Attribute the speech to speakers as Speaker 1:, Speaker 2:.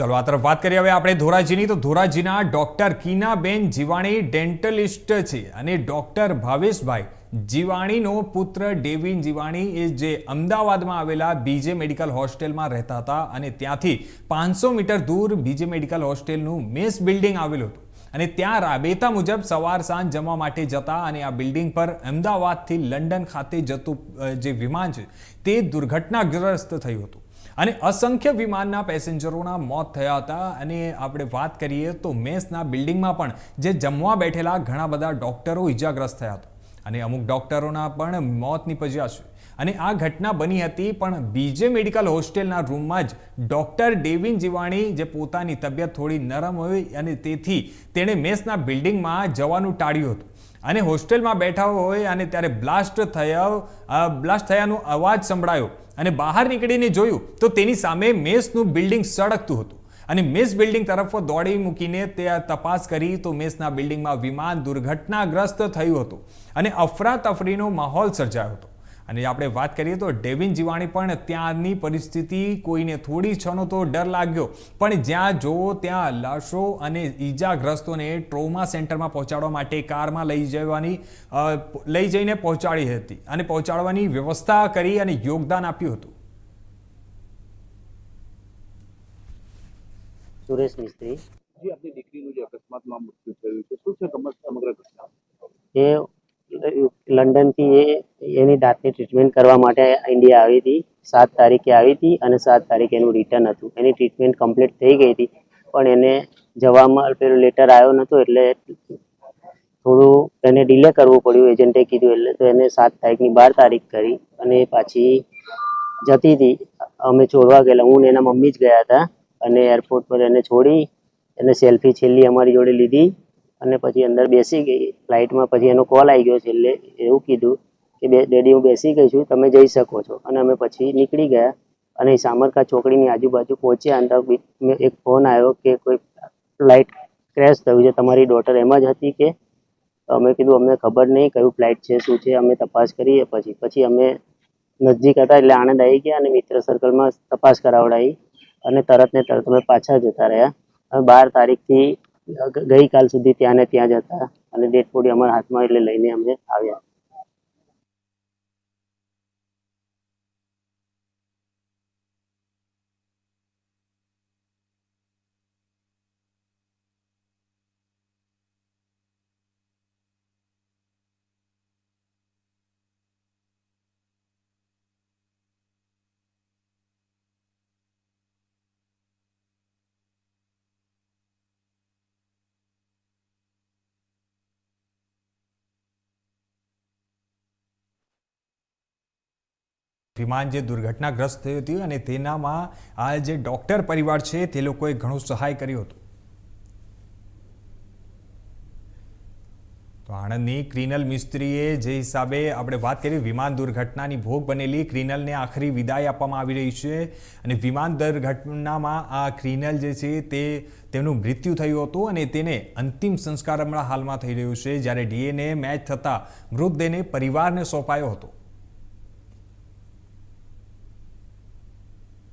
Speaker 1: ચલો આ તરફ વાત કરીએ. હવે આપણે ધોરાજીની. તો ધોરાજીના ડોક્ટર કીનાબેન જીવાણી ડેન્ટલિસ્ટ છે અને ડોક્ટર ભાવેશભાઈ જીવાણીનો પુત્ર ડેવિન જીવાણી એ જે અમદાવાદમાં આવેલા બીજે મેડિકલ હોસ્ટેલમાં રહેતા હતા અને ત્યાંથી પાંચસો મીટર દૂર બીજે મેડિકલ હોસ્ટેલનું મેસ બિલ્ડિંગ આવેલું હતું. અને ત્યાં રાબેતા મુજબ સવાર સાંજ જમવા માટે જતા અને આ બિલ્ડિંગ પર અમદાવાદથી લંડન ખાતે જતું જે વિમાન છે તે દુર્ઘટનાગ્રસ્ત થયું હતું. અને અસંખ્ય વિમાનના પેસેન્જરોના મોત થયા હતા. અને આપણે વાત કરીએ તો મેસના બિલ્ડિંગમાં પણ, જે જમવા બેઠેલા ઘણા બધા ડૉક્ટરો ઇજાગ્રસ્ત થયા હતા. અને અમુક ડોક્ટરોના પણ મોત નીપજ્યા છે. અને આ ઘટના બની હતી પણ બીજે મેડિકલ હોસ્ટેલના રૂમમાં જ ડૉક્ટર ડેવિન જીવાણી જે પોતાની તબિયત થોડી નરમ હોય અને તેથી તેણે મેસના બિલ્ડિંગમાં જવાનું ટાળ્યું હતું. અને હોસ્ટેલમાં બેઠા હોય અને ત્યારે બ્લાસ્ટ થયો બ્લાસ્ટ થયાનો અવાજ સંભળાયો અને બહાર નીકળીને જોયું તો તેની સામે મેસનું બિલ્ડિંગ સળગતું હતું. અને મેસ બિલ્ડિંગ તરફ દોડી મૂકીને તે તપાસ કરી તો મેસના બિલ્ડિંગમાં વિમાન દુર્ઘટનાગ્રસ્ત થયું હતું અને અફરાતફરીનો માહોલ સર્જાયો હતો. અને આપણે વાત કરીએ તો ડેવિન જીવાણી પણ ત્યાંની પરિસ્થિતિ કોઈને થોડી ક્ષણો તો ડર લાગ્યો. પણ જ્યાં જોવો ત્યાં લાશો અને ઈજાગ્રસ્તોને ટ્રોમા સેન્ટરમાં પહોંચાડવા માટે કારમાં લઈ જવાની લઈ જઈને પહોંચાડી હતી અને પહોંચાડવાની વ્યવસ્થા કરી અને યોગદાન આપ્યું હતું.
Speaker 2: સુરેશ મિસ્ત્રી.
Speaker 3: જે આપની દીકરીનું જે અકસ્માતમાં મૃત્યુ થયું છે શું છે સમગ્ર ઘટના?
Speaker 2: એ લંડનથી એ એની દાંતની ટ્રીટમેન્ટ કરવા માટે ઇન્ડિયા આવી હતી. સાત તારીખે આવી હતી અને સાત તારીખે એનું રિટર્ન હતું. એની ટ્રીટમેન્ટ કમ્પ્લીટ થઈ ગઈ હતી. પણ એને જવામાં પેલું લેટર આવ્યો નહોતો એટલે થોડું એને ડિલે કરવું પડ્યું. એજન્ટે કીધું એટલે તો એને સાત તારીખની બાર તારીખ કરી અને પાછી જતી હતી. અમે છોડવા ગયેલા. હું એના મમ્મી જ ગયા હતા અને એરપોર્ટ પર એને છોડી એને સેલ્ફી છેલ્લી અમારી જોડે લીધી. અને પછી અંદર બેસી ગઈ. ફ્લાઇટમાં પછી એનો કોલ આવી ગયો છેલ્લે, એવું કીધું કે બે, ડેડી હું બેસી ગઈ છું, તમે જઈ શકો છો. અને અમે પછી નીકળી ગયા અને સામરકા ચોકડીની આજુબાજુ પહોંચ્યા અંદર એક ફોન આવ્યો કે કોઈ ફ્લાઇટ ક્રેશ થયું છે, તમારી ડોટર એમાં જ હતી કે? અમે કીધું, અમને ખબર નહીં કયું ફ્લાઇટ છે, શું છે, અમે તપાસ કરીએ પછી. પછી અમે નજીક હતા એટલે આણંદ આવી ગયા અને મિત્ર સર્કલમાં તપાસ કરાવડાવી અને તરત ને તરત અમે પાછા જતા રહ્યા. બાર તારીખથી ગઈકાલ સુધી ત્યાં ને ત્યાં જ હતા. અને ડેડ બોડી અમારા હાથમાં એટલે લઈને અમે આવ્યા.
Speaker 1: વિમાન જે દુર્ઘટનાગ્રસ્ત થયું હતું અને તેનામાં આ જે ડોક્ટર પરિવાર છે તે લોકોએ ઘણું સહાય કર્યું હતું. તો આણંદની ક્રિનલ મિસ્ત્રીએ જે હિસાબે આપણે વાત કરી, વિમાન દુર્ઘટનાની ભોગ બનેલી ક્રિનલને આખરી વિદાય આપવામાં આવી રહી છે અને વિમાન દુર્ઘટનામાં આ ક્રિનલ જે છે તે તેનું મૃત્યુ થયું હતું અને તેને અંતિમ સંસ્કાર હમણાં હાલમાં થઈ રહ્યું છે જ્યારે ડીએનએ મેચ થતાં મૃતદેહને પરિવારને સોંપાયો હતો.